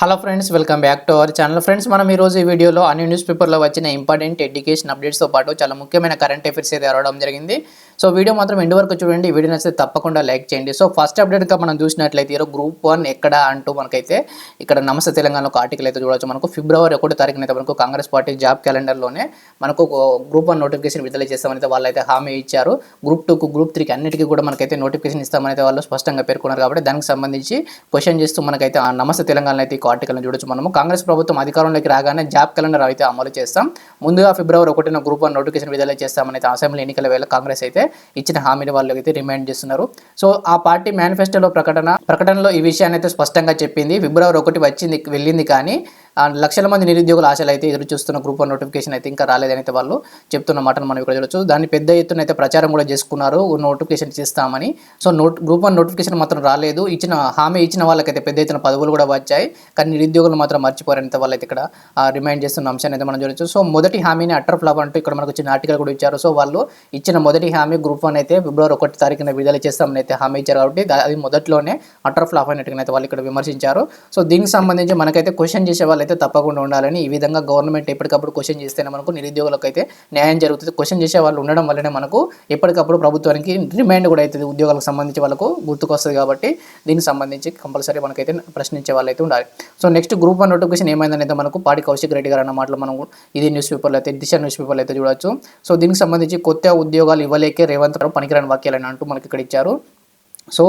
Hello friends welcome back to our channel friends మనం ఈరోజు ఈ వీడియోలో అన్ని న్యూస్ పేపర్లో వచ్చిన ఇంపార్టెంట్ ఎడ్యుకేషన్ అప్డేట్స్తో పాటు చాలా ముఖ్యమైన కరెంట్ అఫైర్స్ అయితే అరవడం జరిగింది. సో వీడియో మాత్రం ఎండు వరకు చూడండి. వీడియో నచ్చితే తప్పకుండా లైక్ చేయండి. సో ఫస్ట్ అప్డేట్గా మనం చూసినట్లయితే ఈరోజు గ్రూప్ వన్ ఎక్కడ అంటూ మనకైతే ఇక్కడ నమస్తే తెలంగాణ ఒక ఆర్టికల్ అయితే చూడవచ్చు మనకు ఫిబ్రవరి ఒకటో తారీఖున అయితే మనకు కాంగ్రెస్ పార్టీ జాబ్ క్యాలెండర్లోనే మనకు గ్రూప్ వన్ నోటిఫికేషన్ విడుదల చేస్తామని వాళ్ళైతే హామీ ఇచ్చారు. గ్రూప్ టూకు గ్రూప్ త్రీకి అన్నిటికీ కూడా మనకైతే నోటిఫికేషన్ ఇస్తామని వాళ్ళు స్పష్టంగా పేర్కొన్నారు కాబట్టి దానికి సంబంధించి క్వశ్చన్ చేస్తూ మనకైతే ఆ నమస్తే తెలంగాణ అయితే ఈ ఆర్టికల్ని చూడొచ్చు మనము. కాంగ్రెస్ ప్రభుత్వం అధికారంలోకి రాగానే జాబ్ క్యాలెండర్ అయితే అమలు చేస్తాం. ముందుగా ఫిబ్రవరి ఒకటిన గ్రూప్ వన్ నోటిఫికేషన్ విడుదల చేస్తామని అయితే అసెంబ్లీ ఎన్నికల వేళ కాంగ్రెస్ అయితే ఇచ్చిన హామీని వాళ్ళు అయితే రిమైండ్ చేస్తున్నారు. సో ఆ పార్టీ మేనిఫెస్టోలో ప్రకటన ప్రకటనలో ఈ విషయాన్ని అయితే స్పష్టంగా చెప్పింది. ఫిబ్రవరి ఒకటి వచ్చింది వెళ్ళింది కానీ లక్షల మంది నిరుద్యోగుల ఆశలు అయితే ఎదురు చూస్తున్న గ్రూప్ వన్ నోటిఫికేషన్ అయితే ఇంకా రాలేదని అయితే వాళ్ళు చెప్తున్న మాటను మనం ఇక్కడ చూడొచ్చు. దాన్ని పెద్ద ఎత్తున అయితే ప్రచారం కూడా చేసుకున్నారు. నోటిఫికేషన్ చేస్తామని. So note group one notification మాత్రం రాలేదు. ఇచ్చిన హామీ ఇచ్చిన వాళ్ళకైతే పెద్ద ఎత్తున పదవులు కూడా వచ్చాయి. కానీ నిరుద్యోగులు మాత్రం మర్చిపోరని అయితే వాళ్ళైతే ఇక్కడ రిమైండ్ చేస్తున్న అంశాన్ని అయితే మనం చూడొచ్చు. సో మొదటి హామీని అటర్ ఫ్లాప్ అంటూ ఇక్కడ మనకు చిన్న ఆర్టికల్ కూడా ఇచ్చారు. సో వాళ్ళు ఇచ్చిన మొదటి హామీ గ్రూప్ వన్ అయితే ఫిబ్రవరి ఒకటి తారీఖున విడుదల చేస్తామని అయితే హామీ ఇచ్చారు కాబట్టి అది మొదట్లోనే అటర్ ఫ్లాప్ అయినట్టుగా అయితే వాళ్ళు ఇక్కడ విమర్శించారు. సో దీనికి సంబంధించి మనకైతే క్వశ్చన్ చేసే వాళ్ళు అయితే తప్పకుండా ఉండాలని ఈ విధంగా గవర్నమెంట్ ఎప్పటికప్పుడు క్వశ్చన్ చేస్తేనే మనకు నిరుద్యోగులకు అయితే న్యాయం జరుగుతుంది. క్వశ్చన్ చేసే వాళ్ళు ఉండడం వల్లనే మనకు ఎప్పటికప్పుడు ప్రభుత్వానికి రిమైండ్ కూడా అవుతుంది. ఉద్యోగాలకు సంబంధించి వాళ్ళకు గుర్తుకొస్తుంది కాబట్టి దీనికి సంబంధించి కంపల్సరీ మనకైతే ప్రశ్నించే వాళ్ళైతే ఉండాలి. So next group one notification ఏమైందనేది మనకు పాడి కౌశిక్ రెడ్డి గారు అన్న మాటలు మనం ఇది న్యూస్ పేపర్లో అయితే దిశ న్యూస్ పేపర్లో అయితే చూడొచ్చు. సో దీనికి సంబంధించి కొత్త ఉద్యోగాలు ఇవ్వలేకే రేవంత్ రావు పనికిరాని వాక్యాలని అంటూ మనకి ఇక్కడ ఇచ్చారు. సో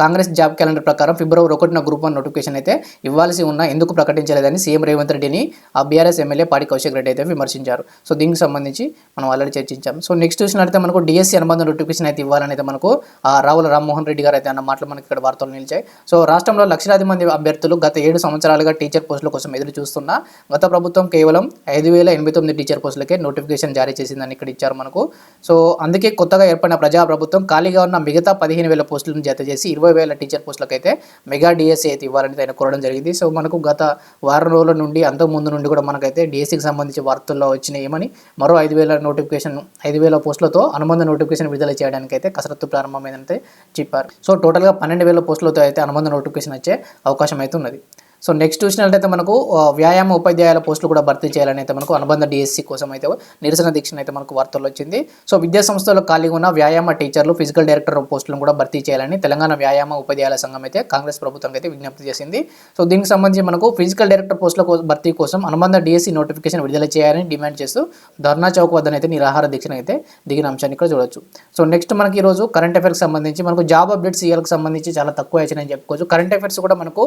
కాంగ్రెస్ జాబ్ క్యాలెండర్ ప్రకారం ఫిబ్రవరి ఒకటిన గ్రూప్ వన్ నోటిఫికేషన్ అయితే ఇవ్వాల్సి ఉన్న ఎందుకు ప్రకటించలేదని సీఎం రేవంత్ రెడ్డిని ఆ బీఆర్ఎస్ ఎమ్మెల్యే పాడి కౌశిక్ రెడ్డి అయితే విమర్శించారు. సో దీనికి సంబంధించి మనం ఆల్రెడీ చర్చించాం. సో నెక్స్ట్ చూసినట్లయితే మనకు డిఎస్సీ అనుబంధ నోటిఫికేషన్ అయితే ఇవ్వాలని అయితే మనకు ఆ రావుల రామ్మోహన్ రెడ్డి గారు అయితే అన్న మాటలు మనకి ఇక్కడ వార్తలు నిలిచాయి. సో రాష్ట్రంలో లక్షలాది మంది అభ్యర్థులు గత ఏడు సంవత్సరాలుగా టీచర్ పోస్టుల కోసం ఎదురు చూస్తున్న గత ప్రభుత్వం కేవలం ఐదు వేల ఎనభై తొమ్మిది టీచర్ పోస్టులకే నోటిఫికేషన్ జారీ చేసిందని ఇక్కడ ఇచ్చారు మనకు. సో అందుకే కొత్తగా ఏర్పడిన ప్రజా ప్రభుత్వం ఖాళీగా ఉన్న మిగతా పదిహేను వేల పోస్టులు పోస్టులను జత చేసి ఇరవై వేల టీచర్ పోస్టులకు అయితే మెగా డిఎస్సీ అయితే ఇవ్వాలని ఆయన కోరడం జరిగింది. సో మనకు గత వారం రోజుల నుండి అంతకు ముందు నుండి కూడా మనకైతే డిఎస్సీకి సంబంధించి వార్తల్లో వచ్చినాయి ఏమని మరో ఐదు వేల నోటిఫికేషన్ ఐదు వేల పోస్టులతో అనుబంధ నోటిఫికేషన్ విడుదల చేయడానికి అయితే కసరత్తు ప్రారంభమైందంటే చెప్పారు. సో టోటల్గా పన్నెండు వేల పోస్టులతో అయితే అనుబంధ నోటిఫికేషన్ వచ్చే అవకాశం అయితే ఉన్నది. సో నెక్స్ట్ చూసినట్లయితే మనకు వ్యాయామ ఉపాధ్యాయుల పోస్టులు కూడా భర్తీ చేయాలని అయితే మనకు అనుబంధ డిఎస్సి కోసం అయితే నిరసన దీక్షను అయితే మనకు వార్తల్లో వచ్చింది. సో విద్యా సంస్థలో ఖాళీగా ఉన్న వ్యాయామ టీచర్లు ఫిజికల్ డైరెక్టర్ పోస్టులను కూడా భర్తీ చేయాలని తెలంగాణ వ్యాయామ ఉపాధ్యాయుల సంఘం అయితే కాంగ్రెస్ ప్రభుత్వానికి అయితే విజ్ఞప్తి చేసింది. సో దీనికి సంబంధించి మనకు ఫిజికల్ డైరెక్టర్ పోస్టుల భర్తీ కోసం అనుబంధ డిఎస్సి నోటిఫికేషన్ విడుదల చేయాలని డిమాండ్ చేస్తూ ధర్నా చౌక్ వద్దనైతే నిరాహార దీక్షను అయితే దిగిన అంశాన్ని ఇక్కడ చూడొచ్చు. సో నెక్స్ట్ మనకి ఈరోజు కరెంట్ అఫైర్స్ సంబంధించి మనకు జాబ్ అప్డేట్స్ ఇయర్కి సంబంధించి చాలా తక్కువ వచ్చినాయని చెప్పుకోవచ్చు. కరెంట్ అఫైర్స్ కూడా మనకు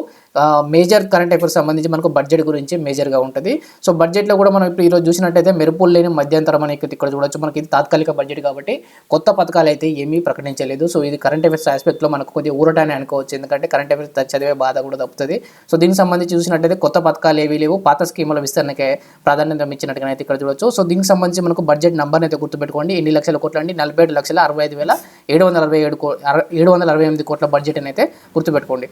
మేజర్ కరెంట్ అఫైర్స్ సంబంధించి మనకు బడ్జెట్ గురించి మేజర్గా ఉంటుంది. సో బడ్జెట్లో కూడా మనం ఇప్పుడు ఈరోజు చూసినట్టయితే మెరుపులు లేని మధ్యంతరం అనేది ఇక్కడ చూడొచ్చు. మనకి ఇది తాత్కాలిక బడ్జెట్ కాబట్టి కొత్త పథకాలు అయితే ఏమీ ప్రకటించలేదు. సో ఇది కరెంట్ అఫైర్స్ ఆస్పెక్ట్లో మనకు కొద్దిగా ఊరటాన్ని అనుకోవచ్చు. ఎందుకంటే కరెంట్ అఫైర్స్ చదివే బాధ కూడా తప్పుతుంది. సో దీనికి సంబంధించి చూసినట్టయితే కొత్త పథకాలు ఏవీ లేవు. పాత స్కీముల విస్తరణకే ప్రాధాన్యత ఇచ్చినట్టుగా అయితే ఇక్కడ చూడొచ్చు. సో దీనికి సంబంధించి మనకు బడ్జెట్ నెంబర్ అయితే గుర్తుపెట్టుకోండి. ఎన్ని లక్షల కోట్లు అండి నలభై ఏడు లక్షల అరవై ఐదు వేల ఏడు వందల అరవై ఏడు కో ఏడు వందల అరవై ఎనిమిది కోట్ల బడ్జెట్ అని అయితే గుర్తుపెట్టుకోండి.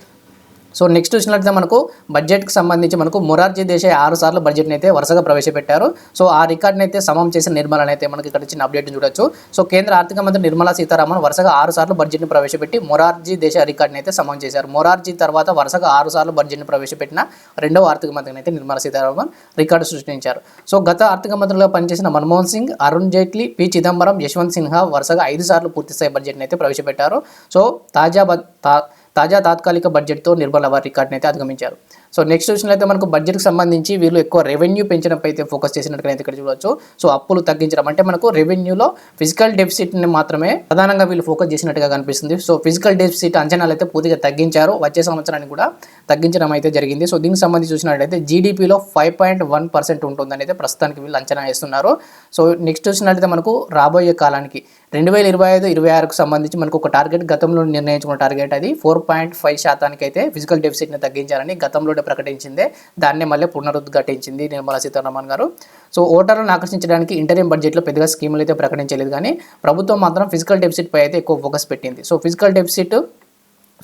సో నెక్స్ట్ చూసినట్లయితే మనకు బడ్జెట్కి సంబంధించి మనకు మొరార్జీ దేశాయ్ ఆరు సార్లు బడ్జెట్ని అయితే వరుసగా ప్రవేశపెట్టారు. సో ఆ రికార్డ్ని అయితే సమం చేసిన నిర్మలని అయితే మనకి ఇక్కడ ఇచ్చిన అప్డేట్ని చూడొచ్చు. సో కేంద్ర ఆర్థిక మంత్రి నిర్మలా సీతారామన్ వరుసగా ఆరు సార్లు బడ్జెట్ని ప్రవేశపెట్టి మొరార్జీ దేశ రికార్డ్ని అయితే సమం చేశారు. మొరార్జీ తర్వాత వరుసగా ఆరు సార్లు బడ్జెట్ని ప్రవేశపెట్టిన రెండవ ఆర్థిక మంత్రిని అయితే నిర్మలా సీతారామన్ రికార్డు సృష్టించారు. సో గత ఆర్థిక మంత్రులుగా పనిచేసిన మన్మోహన్ సింగ్ అరుణ్ జైట్లీ పి చిదంబరం యశ్వంత్ సిన్హా వరుసగా ఐదు సార్లు పూర్తిస్థాయి బడ్జెట్ని అయితే ప్రవేశపెట్టారు. సో తాజా తా తాజా తాత్కాలిక బడ్జెట్తో నిర్మల వారి రికార్డ్ని అయితే అధిగమించారు. సో నెక్స్ట్ చూసినట్లయితే మనకు బడ్జెట్కి సంబంధించి వీళ్ళు ఎక్కువ రెవెన్యూ పెంచడంపై అయితే ఫోకస్ చేసినట్టుగా అయితే ఇక్కడ చూడవచ్చు సో అప్పులు తగ్గించడం అంటే మనకు రెవెన్యూలో ఫిజికల్ డెఫిసిట్ని మాత్రమే ప్రధానంగా వీళ్ళు ఫోకస్ చేసినట్టుగా కనిపిస్తుంది. సో ఫిజికల్ డెఫిసిట్ అంచనాలు అయితే పూర్తిగా తగ్గించారు. వచ్చే సంవత్సరానికి కూడా తగ్గించడం అయితే జరిగింది. సో దీనికి సంబంధించి చూసినట్లయితే జీడిపిలో ఫైవ్ పాయింట్ వన్ పర్సెంట్ ఉంటుందని అయితే ప్రస్తుతానికి వీళ్ళు అంచనా వేస్తున్నారు. సో నెక్స్ట్ చూసినట్లయితే మనకు రాబోయే కాలానికి రెండు వేల ఇరవై ఐదు ఇరవై ఆరుకు సంబంధించి మనకు ఒక టార్గెట్ గతంలో నిర్ణయించుకున్న టార్గెట్ అది ఫోర్ పాయింట్ ఫైవ్ శాతానికి అయితే ఫిజికల్ డెఫిసిట్ని తగ్గించాలని గతంలోనే ప్రకటించిందే. దాన్నే మళ్ళీ పునరుద్ఘాటించింది నిర్మలా సీతారామన్ గారు. సో ఓటర్లను ఆకర్షించడానికి ఇంటర్యం బడ్జెట్లో పెద్దగా స్కీములు అయితే ప్రకటించలేదు కానీ ప్రభుత్వం మాత్రం ఫిజికల్ డెఫిసిట్ పై అయితే ఎక్కువ ఫోకస్ పెట్టింది. So physical deficit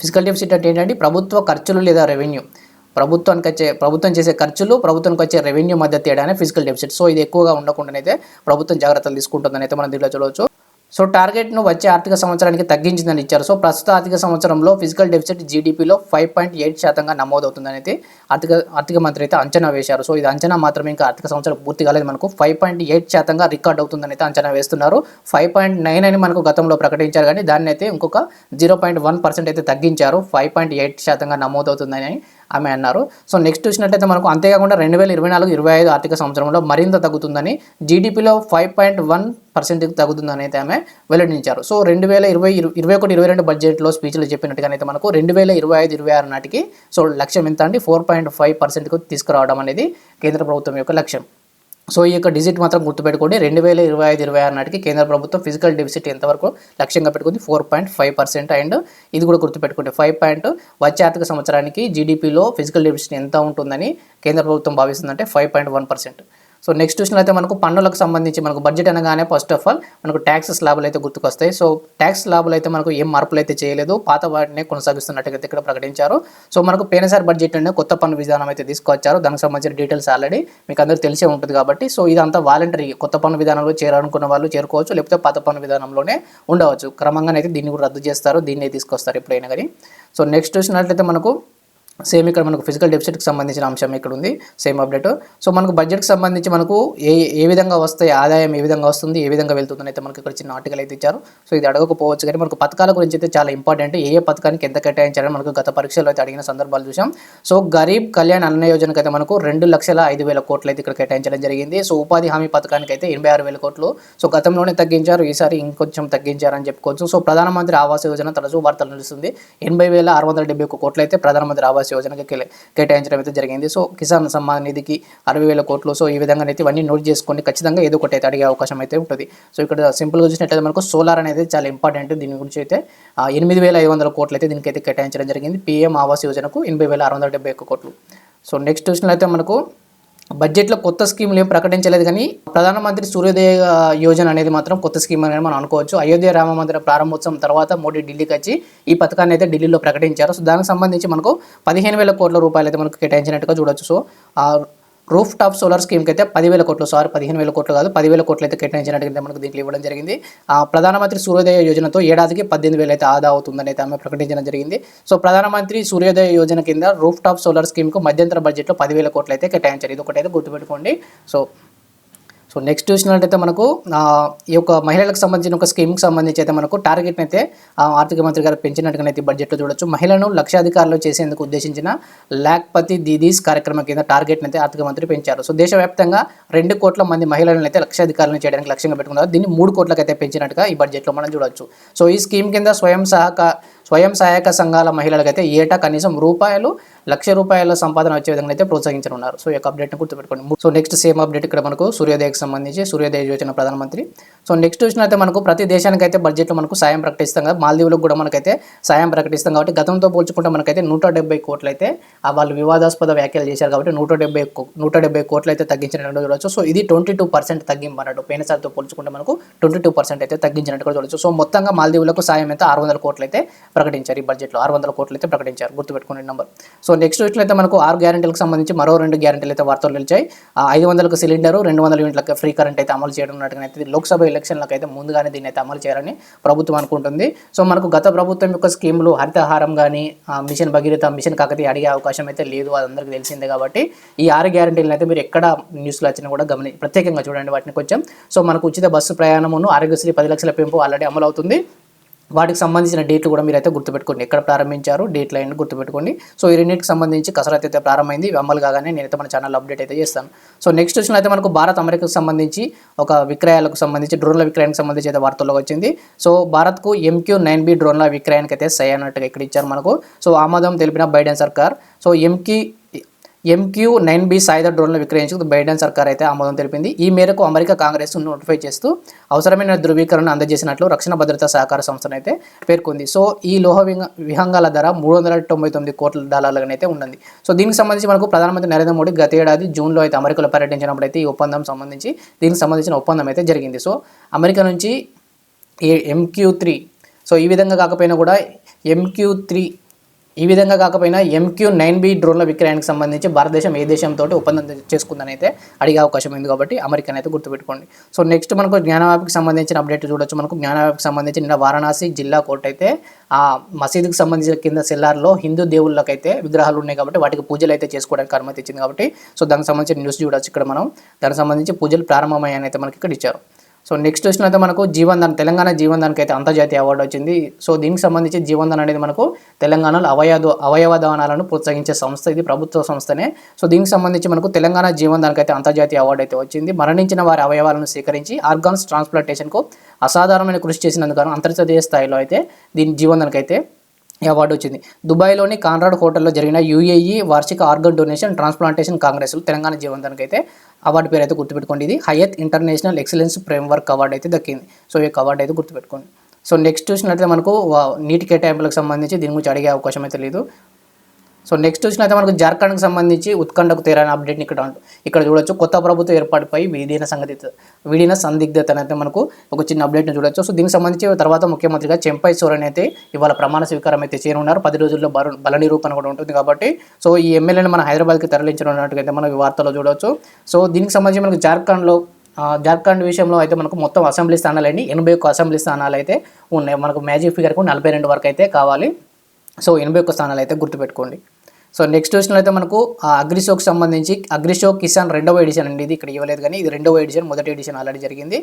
physical deficit అంటే ఏంటంటే ప్రభుత్వ ఖర్చులు లేదా రెవెన్యూ. ప్రభుత్వానికి వచ్చే ప్రభుత్వం చేసే ఖర్చులు ప్రభుత్వానికి వచ్చే రెవెన్యూ మధ్య తేడానే ఫిజికల్ డెఫిసిట్. సో ఇది ఎక్కువగా ఉండకుండానైతే ప్రభుత్వం జాగ్రత్తలు తీసుకుంటుందని అయితే మనం దీంట్లో చూడవచ్చు. సో టార్గెట్ను వచ్చే ఆర్థిక సంవత్సరానికి తగ్గించిందని ఇచ్చారు. సో ప్రస్తుత ఆర్థిక సంవత్సరంలో ఫిజికల్ డెఫిసిట్ జీడిపిలో ఫైవ్ పాయింట్ ఎయిట్ శాతంగా నమోదవుతుందని అయితే ఆర్థిక ఆర్థిక మంత్రి అయితే అంచనా వేశారు. సో ఇది అంచనా మాత్రమే ఇంకా ఆర్థిక సంవత్సరం పూర్తి కాలేదు మనకు. ఫైవ్ పాయింట్ ఎయిట్ శాతంగా రికార్డ్ అవుతుందని అయితే అంచనా వేస్తున్నారు. ఫైవ్ పాయింట్ నైన్ అని మనకు గతంలో ప్రకటించారు కానీ దాన్ని అయితే ఇంకొక జీరో పాయింట్ వన్ పర్సెంట్ అయితే తగ్గించారు. ఫైవ్ పాయింట్ ఎయిట్ శాతంగా నమోదవుతుందని ఆమె అన్నారు. సో నెక్స్ట్ చూసినట్లయితే మనకు అంతేకాకుండా రెండు వేల ఇరవై నాలుగు ఇరవై ఐదు ఆర్థిక సంవత్సరంలో మరింత తగ్గుతుందని జీడిపిలో ఫైవ్ పాయింట్ వన్ పర్సెంట్కి తగ్గుతుందని అయితే ఆమె వెల్లడించారు. సో రెండు వేల ఇరవై ఇరవై ఒకటి ఇరవై రెండు బడ్జెట్లో స్పీచ్లో చెప్పినట్టుగానైతే మనకు రెండు వేల ఇరవై ఐదు ఇరవై ఆరు నాటికి సో లక్ష్యం ఎంత అండి? ఫోర్ పాయింట్ ఫైవ్ పర్సెంట్కు తీసుకురావడం అనేది కేంద్ర ప్రభుత్వం యొక్క లక్ష్యం. సో ఈ యొక్క డిజిట్ మాత్రం గుర్తుపెట్టుకోండి రెండు వేల ఇరవై ఐదు ఇరవై ఆరు నాటికి కేంద్ర ప్రభుత్వం ఫిజికల్ డెఫిసిట్ ఎంతవరకు లక్ష్యంగా పెట్టుకుంది? Four point five percent and ఇది కూడా గుర్తుపెట్టుకోండి ఫైవ్ పాయింట్ వచ్చే ఆర్థిక సంవత్సరానికి జీడిపిలో ఫిజికల్ డెఫిసిట్ ఎంత ఉంటుందని కేంద్ర ప్రభుత్వం భావిస్తుందంటే five point one percent. So next చూసినట్లయితే మనకు పన్నులకు సంబంధించి మనకు బడ్జెట్ అనగానే ఫస్ట్ ఆఫ్ ఆల్ మనకు ట్యాక్స్ స్లాబులు అయితే గుర్తుకొస్తాయి. సో ట్యాక్స్ స్లాబులు అయితే మనకు ఏం మార్పులు అయితే చేయలేదు. పాత వాటినే కొనసాగిస్తున్నట్టుగా అయితే ఇక్కడ ప్రకటించారు. సో మనకు పేనసార్ బడ్జెట్ అనే కొత్త పన్ను విధానం అయితే తీసుకొచ్చారు. దానికి సంబంధించిన డీటెయిల్స్ ఆల్రెడీ మీకు అందరికీ తెలిసే ఉంటుంది కాబట్టి. సో ఇదంతా వాలంటరీ కొత్త పన్ను విధానంలో చేరాలనుకున్న వాళ్ళు చేరుకోవచ్చు. లేకపోతే పాత పన్ను విధానంలోనే ఉండవచ్చు. క్రమంగానైతే అయితే దీన్ని కూడా రద్దు చేస్తారు. దీన్ని తీసుకొస్తారు ఎప్పుడైనా కానీ. సో నెక్స్ట్ చూసినట్లయితే మనకు సేమ్ ఇక్కడ మనకు ఫిజికల్ డెఫిసిట్కి సంబంధించిన అంశం ఇక్కడ ఉంది. సేమ్ అప్డేట్ సో మనకు బడ్జెట్కి సంబంధించి మనకు ఏ ఏ విధంగా వస్తాయి ఆదాయం ఏ విధంగా వస్తుంది ఏ విధంగా వెళ్తుందని అయితే మనకి ఇక్కడ చిన్న ఆర్టికల్ అయితే ఇచ్చారు. సో ఇది అడగకపోవచ్చు కానీ మనకు పథకాల గురించి అయితే చాలా ఇంపార్టెంట్ ఏ ఏ పథకానికి ఎంత కేటాయించాలని మనకు గత పరీక్షలో అయితే అడిగిన సందర్భాలు చూసాం సో గరీబ్ కళ్యాణ్ అన్న యోజనకి అయితే మనకు రెండు లక్షల ఐదు వేల కోట్లు అయితే ఇక్కడ కేటాయించడం జరిగింది. సో ఉపాధి హామీ పథకానికి అయితే ఎనభై ఆరు వేల కోట్లు. సో గతంలోనే తగ్గించారు ఈసారి ఇంకొంచెం తగ్గించారని చెప్పుకోవచ్చు. సో ప్రధానమంత్రి ఆవాస్ యోజన తరచూ వార్తలు నడుస్తుంది ఎనభై వేల ఆరు వందల డెబ్బై ఒక కోట్లు అయితే ప్రధానమంత్రి ఆవాస్ యోజనకి కే- కేటాయించడం అయితే జరిగింది. సో కిసాన్ సమ్మాన్ నిధికి అరవై వేల కోట్లు. సో ఈ విధంగా అయితే ఇవన్నీ నోట్ చేసుకొని ఖచ్చితంగా ఏదో ఒకటి అయితే అడిగే అవకాశం అయితే ఉంటుంది. సో ఇక్కడ సింపుల్గా చూసినట్లయితే మనకు సోలార్ అనేది చాలా ఇంపార్టెంట్. దీని గురించి అయితే ఎనిమిది వేల ఐదు వందల కోట్లు అయితే దీనికి అయితే కేటాయించడం జరిగింది. పిఎం ఆవాస్ యోజనకు ఎనభై వేల ఆరు వందల డెబ్బై ఒక్క కోట్లు. సో నెక్స్ట్ చూసినట్లయితే మనకు బడ్జెట్లో కొత్త స్కీమ్లు ఏం ప్రకటించలేదు కానీ ప్రధానమంత్రి సూర్యోదయ యోజన అనేది మాత్రం కొత్త స్కీమ్ అని మనం అనుకోవచ్చు. అయోధ్య రామ మందిర ప్రారంభోత్సవం తర్వాత మోడీ ఢిల్లీకి వచ్చి ఈ పథకాన్ని అయితే ఢిల్లీలో ప్రకటించారు. సో దానికి సంబంధించి మనకు పదిహేను వేల కోట్ల రూపాయలు అయితే మనకు కేటాయించినట్టుగా చూడొచ్చు. సో రూఫ్ టాప్ సోలార్ స్కీమ్కి అయితే పదివేల కోట్లు సారీ పదిహేను వేల కోట్లు కాదు పదివేల కోట్లు అయితే కేటాయించినట్టుగా మనకు దీంట్లో ఇవ్వడం జరిగింది. ఆ ప్రధానమంత్రి సూర్యోదయ యోజనతో ఏడాదికి పద్దెనిమిది వేలు అయితే ఆదా అవుతుందని అయితే ఆమె ప్రకటించడం జరిగింది. సో ప్రధానమంత్రి సూర్యోదయ యోజన కింద రూఫ్ టాప్ సోలార్ స్కీమ్కు మధ్యంతర బడ్జెట్లో పదివేల కోట్లు అయితే కేటాయించారు. ఇది ఒకటైతే గుర్తుపెట్టుకోండి. సో సో నెక్స్ట్ చూసినట్టయితే మనకు ఈ యొక్క మహిళలకు సంబంధించిన ఒక స్కీమ్కి సంబంధించి అయితే మనకు టార్గెట్ని అయితే ఆర్థిక మంత్రి గారు పెంచినట్టుగా అయితే బడ్జెట్లో చూడొచ్చు. మహిళలను లక్షాధికారులు చేసేందుకు ఉద్దేశించిన లాక్పతి దీదీస్ కార్యక్రమం కింద టార్గెట్ని అయితే ఆర్థిక మంత్రి పెంచారు. సో దేశవ్యాప్తంగా రెండు కోట్ల మంది మహిళలను అయితే లక్షాధికారులను చేయడానికి లక్ష్యంగా పెట్టుకున్నారు. దీన్ని మూడు కోట్లకైతే పెంచినట్టుగా ఈ బడ్జెట్లో మనం చూడొచ్చు. సో ఈ స్కీమ్ కింద స్వయం సహక స్వయం సహాయక సంఘాల మహిళలకైతే ఏటా కనీసం రూపాయలు లక్ష రూపాయల సంపాదన వచ్చే విధంగా అయితే ప్రోత్సహించనున్నారు. సో ఈ యొక్క అప్డేట్ని గుర్తుపెట్టుకోండి. సో నెక్స్ట్ సేమ్ అప్డేట్ ఇక్కడ మనకు సూర్యోదయకు సంబంధించి సూర్యోదయ యోజన ప్రధానమంత్రి. సో నెక్స్ట్ చూసినైతే మనకు ప్రతి దేశానికి అయితే బడ్జెట్లో మనకు సాయం ప్రకటిస్తాం కదా. మాల్దీవులకు కూడా మనకైతే సాయం ప్రకటిస్తాం కాబట్టి గతంతో పోల్చుకుంటే మనకైతే నూట డెబ్బై కోట్లు అయితే వాళ్ళు వివాదాస్పద వ్యాఖ్యలు చేశారు కాబట్టి నూట డెబ్బై నూట డెబ్బై కోట్లు అయితే తగ్గించినట్టు చూడొచ్చు. సో ఇది ట్వంటీ టూ పర్సెంట్ తగ్గింపు అన్నట్టు పోయినసారితో పోల్చుకుంటే మనకు ట్వంటీ టూ పర్సెంట్ అయితే తగ్గించినట్టు కూడా చూడొచ్చు. సో మొత్తంగా మాల్దీవులకు సాయం అయితే ఆరు వందల కోట్లు అయితే ప్రకటించారు. ఈ బడ్జెట్లో ఆరు వందల కోట్లు అయితే ప్రకటించారు. గుర్తుపెట్టుకునే నెంబర్ సో నెక్స్ట్ ఇట్లయితే మనకు ఆరు గ్యారెంటీలకు సంబంధించి మరో రెండు గ్యారెంటీలు అయితే వార్తలు నిలిచాయి. ఐదు వందలకు సిలిండర్ రెండు వందల యూనిట్లకు ఫ్రీ కరెంట్ అయితే అమలు చేయడం ఉన్నట్టుగా అయితే లోక్సభ ఎలక్షన్లకు అయితే ముందుగానే దీన్ని అయితే అమలు చేయాలని ప్రభుత్వం అనుకుంటుంది. సో మనకు గత ప్రభుత్వం యొక్క స్కీములు హరితహారం కానీ మిషన్ భగీరథ మిషన్ కాకతీయ అడిగే అవకాశం అయితే లేదు. అది అందరికీ తెలిసిందే కాబట్టి ఈ ఆరు గ్యారెంటీలను అయితే మీరు ఎక్కడ న్యూస్లో వచ్చినా కూడా గమని ప్రత్యేకంగా చూడండి వాటిని కొంచెం. సో మనకు ఉచిత బస్సు ప్రయాణమును ఆరోగ్యశ్రీ పది లక్షల పెంపు ఆల్రెడీ అమలు అవుతుంది వాటికి సంబంధించిన డేట్లు కూడా మీరైతే గుర్తుపెట్టుకోండి. ఎక్కడ ప్రారంభించారు డేట్లు అయినా గుర్తుపెట్టుకోండి. సో ఈ రెండింటికి సంబంధించి కసరత్ అయితే ప్రారంభమైంది. అమలు కాగానే నేనైతే మన ఛానల్ అప్డేట్ అయితే చేస్తాను. సో నెక్స్ట్ వచ్చిన అయితే మనకు భారత్ అమెరికాకు సంబంధించి ఒక విక్రయాలకు సంబంధించి డ్రోన్ల విక్రయానికి సంబంధించి అయితే వార్తల్లో వచ్చింది. సో భారత్కు ఎంక్యూ నైన్ బి డ్రోన్ల విక్రయానికి అయితే సై అన్నట్టుగా ఇక్కడ ఇచ్చారు మనకు. సో ఆమోదం తెలిపిన బైడెన్ సర్కార్. సో ఎంకీ ఎంక్యూ నైన్ బి సాయుధ డ్రోన్లు విక్రయించుకు బైడెన్ సర్కార్ అయితే ఆమోదం తెలిపింది. ఈ మేరకు అమెరికా కాంగ్రెస్ నోటిఫై చేస్తూ అవసరమైన ధృవీకరణ అందజేసినట్లు రక్షణ భద్రతా సహకార సంస్థను అయితే పేర్కొంది. సో ఈ లోహ విహంగాల ధర మూడు వందల తొంభై తొమ్మిది కోట్ల డాలర్లనైతే ఉన్నది. సో దీనికి సంబంధించి మనకు ప్రధానమంత్రి నరేంద్ర మోడీ గత ఏడాది జూన్లో అయితే అమెరికాలో పర్యటించినప్పుడు అయితే ఈ ఒప్పందం సంబంధించి దీనికి సంబంధించిన ఒప్పందం అయితే జరిగింది. సో అమెరికా నుంచి ఏ ఎంక్యూ త్రీ సో ఈ విధంగా కాకపోయినా కూడా ఎంక్యూ త్రీ ఈ విధంగా కాకపోయినా ఎంక్యూ నైన్ బి డ్రోన్ల విక్రయానికి సంబంధించి భారతదేశం ఏ దేశంతో ఒప్పందం చేసుకుందని అయితే అడిగే అవకాశం ఉంది కాబట్టి అమెరికాని అయితే గుర్తుపెట్టుకోండి. సో నెక్స్ట్ మనకు జ్ఞానవాపికి సంబంధించిన అప్డేట్ చూడొచ్చు. మనకు జ్ఞానవాపికి సంబంధించి నిన్న వారణాసి జిల్లా కోర్టు అయితే ఆ మసీదుకి సంబంధించిన కింద సెల్లార్లో హిందూ దేవుళ్ళకైతే విగ్రహాలు ఉన్నాయి కాబట్టి వాటికి పూజలు అయితే చేసుకోవడానికి అనుమతి ఇచ్చింది కాబట్టి సో దానికి సంబంధించిన న్యూస్ చూడొచ్చు ఇక్కడ మనం. దానికి సంబంధించి పూజలు ప్రారంభమయ్యాయని అయితే మనకి ఇక్కడ ఇచ్చారు. సో నెక్స్ట్ వచ్చిన అయితే మనకు జీవన్ తెలంగాణ జీవన్ అయితే అంతర్జాతీయ అవార్డు వచ్చింది. సో దీనికి సంబంధించి జీవన్ అనేది మనకు తెలంగాణలో అవయవ అవయవ దానాలను ప్రోత్సహించే సంస్థ ఇది ప్రభుత్వ సంస్థనే. సో దీనికి సంబంధించి మనకు తెలంగాణ జీవన్ అయితే అంతర్జాతీయ అవార్డు అయితే వచ్చింది. మరణించిన వారి అవయవాలను స్వీకరించి ఆర్గాన్స్ ట్రాన్స్ప్లాంటేషన్కు అసాధారణమైన కృషి చేసినందుకు అంతర్జాతీయ స్థాయిలో అయితే దీని జీవన్ అయితే అవార్డు వచ్చింది. దుబాయ్లోని కాన్రాడ్ హోటల్లో జరిగిన యూఏఈ వార్షిక ఆర్గన్ డొనేషన్ ట్రాన్స్ప్లాంటేషన్ కాంగ్రెస్లో తెలంగాణ జీవంతానికి అయితే అవార్డు పేరు అయితే గుర్తుపెట్టుకోండి. ఇది Hayath international excellence framework award అయితే దక్కింది. సో ఈ యొక్క అవార్డు అయితే గుర్తుపెట్టుకోండి. సో నెక్స్ట్ చూసినట్లయితే మనకు వా- నీటి కేటాయింపులకు సంబంధించి దీని గురించి అడిగే అవకాశం అయితే లేదు. సో నెక్స్ట్ వచ్చినైతే మనకు జార్ఖండ్కి సంబంధించి ఉత్కంఠకు తీరని అప్డేట్ని ఇక్కడ ఇక్కడ చూడొచ్చు. కొత్త ప్రభుత్వ ఏర్పాటుపై విలీన సంగతి విలీన సందిగ్ధత అయితే మనకు ఒక చిన్న అప్డేట్ని చూడొచ్చు. సో దీనికి సంబంధించి తర్వాత ముఖ్యమంత్రిగా చెంపై సోరెన్ అయితే ఇవాళ ప్రమాణ స్వీకారం అయితే చేరున్నారు పది రోజుల్లో బల నిరూపణ కూడా ఉంటుంది కాబట్టి. సో ఈ ఎమ్మెల్యేని మన హైదరాబాద్కి తరలించనున్నట్టుగా అయితే మనం ఈ వార్తలో చూడొచ్చు. సో దీనికి సంబంధించి మనకు జార్ఖండ్లో జార్ఖండ్ విషయంలో అయితే మనకు మొత్తం అసెంబ్లీ స్థానాలండి ఎనభై ఒక్క అసెంబ్లీ స్థానాలు అయితే ఉన్నాయి. మనకు మ్యాజిక్ ఫిగర్కు నలభై రెండు వరకు అయితే కావాలి. సో ఎనభై ఒక్క స్థానాలు అయితే గుర్తుపెట్టుకోండి. సో నెక్స్ట్ వచ్చిన అయితే మనకు ఆ అగ్రిషోకి సంబంధించి అగ్రిషోక్ కిసాన్ రెండవ ఎడిషన్ అండి. ఇది ఇక్కడ ఇవ్వలేదు కానీ ఇది రెండవ ఎడిషన్ మొదటి ఎడిషన్ ఆల్రెడీ జరిగింది.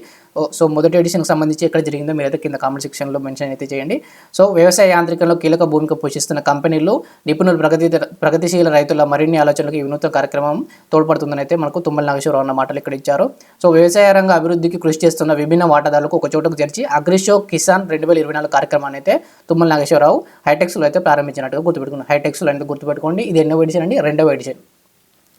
సో మొదటి ఎడిషన్కి సంబంధించి ఎక్కడ జరిగిందో మీరైతే కింద కామెంట్ సెక్షన్లో మెన్షన్ అయితే చేయండి. సో వ్యవసాయ యాంత్రికంలో కీలక భూమిక పోషిస్తున్న కంపెనీలు నిపుణులు ప్రగతి ప్రగతిశీల రైతుల మరిన్ని ఆలోచనలకు ఈ వినూత్న కార్యక్రమం తోడ్పడుతుందని అయితే మనకు తుమ్మల నాగేశ్వరరావు అన్న మాటలు ఇక్కడ ఇచ్చారు. సో వ్యవసాయ రంగ అభివృద్ధికి కృషి చేస్తున్న విభిన్న వాటాదారులకు ఒక చోటకు చేర్చి అగ్రిషోక్ కిసాన్ రెండు వేల ఇరవై నాలుగు కార్యక్రమాన్ని అయితే తుమ్మల నాగేశ్వరరావు హైటెక్స్లో అయితే ప్రారంభించినట్టుగా గుర్తుపెట్టుకున్నారు. హైటెక్స్లో అయితే గుర్తుపెట్టుకోండి? ఇది ఎన్నో ఎడిషన్ అండి? రెండవ ఎడిషన్.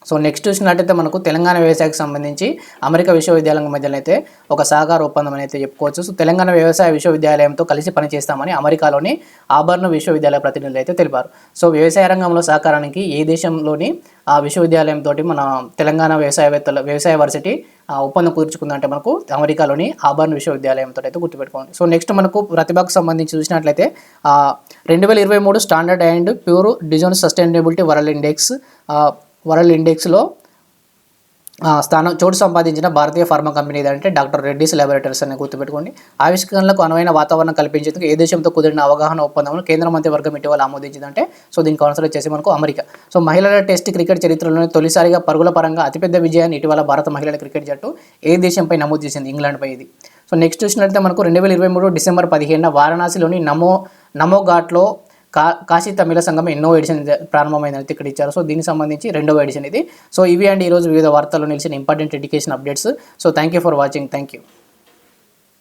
సో నెక్స్ట్ చూసినట్టయితే మనకు తెలంగాణ వ్యవసాయకు సంబంధించి అమెరికా విశ్వవిద్యాలయం మధ్యలో అయితే ఒక సహకార ఒప్పందం అని అయితే చెప్పుకోవచ్చు. సో తెలంగాణ వ్యవసాయ విశ్వవిద్యాలయంతో కలిసి పనిచేస్తామని అమెరికాలోని ఆభరణ విశ్వవిద్యాలయ ప్రతినిధులు అయితే తెలిపారు. సో వ్యవసాయ రంగంలో సహకారానికి ఏ దేశంలోని ఆ విశ్వవిద్యాలయంతో మన తెలంగాణ వ్యవసాయవేత్తల వ్యవసాయ వర్సిటీ ఆ ఒప్పందం కుదుర్చుకుందంటే మనకు అమెరికాలోని ఆభరణ విశ్వవిద్యాలయంతో అయితే గుర్తుపెట్టుకోండి. సో నెక్స్ట్ మనకు ప్రతిభకు సంబంధించి చూసినట్లయితే రెండు వేల ఇరవై మూడు standard and pure design sustainability world index world ఇండెక్స్లో స్థానం చోటు సంపాదించిన భారతీయ ఫార్మా కంపెనీ ఏదంటే డాక్టర్ రెడ్డిస్ ల్యాబొరేటరీస్ అని గుర్తుపెట్టుకోండి. ఆవిష్కరణలకు అనువైన వాతావరణం కల్పించేందుకు ఏ దేశంతో కుదిరిన అవగాహన ఒప్పందం కేంద్ర మంత్రివర్గం ఇటీవల ఆమోదించిందంటే సో దీనికి కౌన్సిల్ చేసి మనకు అమెరికా. సో మహిళల టెస్ట్ క్రికెట్ చరిత్రలోనే తొలిసారిగా పరుగుల పరంగా అతిపెద్ద విజయాన్ని ఇటీవల భారత మహిళల క్రికెట్ జట్టు ఏ దేశంపై నమోదు చేసింది? ఇంగ్లాండ్పై ఇది సో నెక్స్ట్ చూసినట్లయితే మనకు రెండు వేల ఇరవై మూడు డిసెంబర్ పదిహేనున వారణాసిలోని నమో నమో ఘాట్లో కా కాశీ తమిళ సంఘం ఎన్నో ఎడిషన్ ప్రారంభమైందని అయితే ఇక్కడ ఇచ్చారు. సో దీనికి సంబంధించి రెండవ ఎడిషన్ ఇది. సో ఇవి అండ్ ఈరోజు వివిధ వార్తల్లో నిలిచిన important education updates so thank you for watching thank you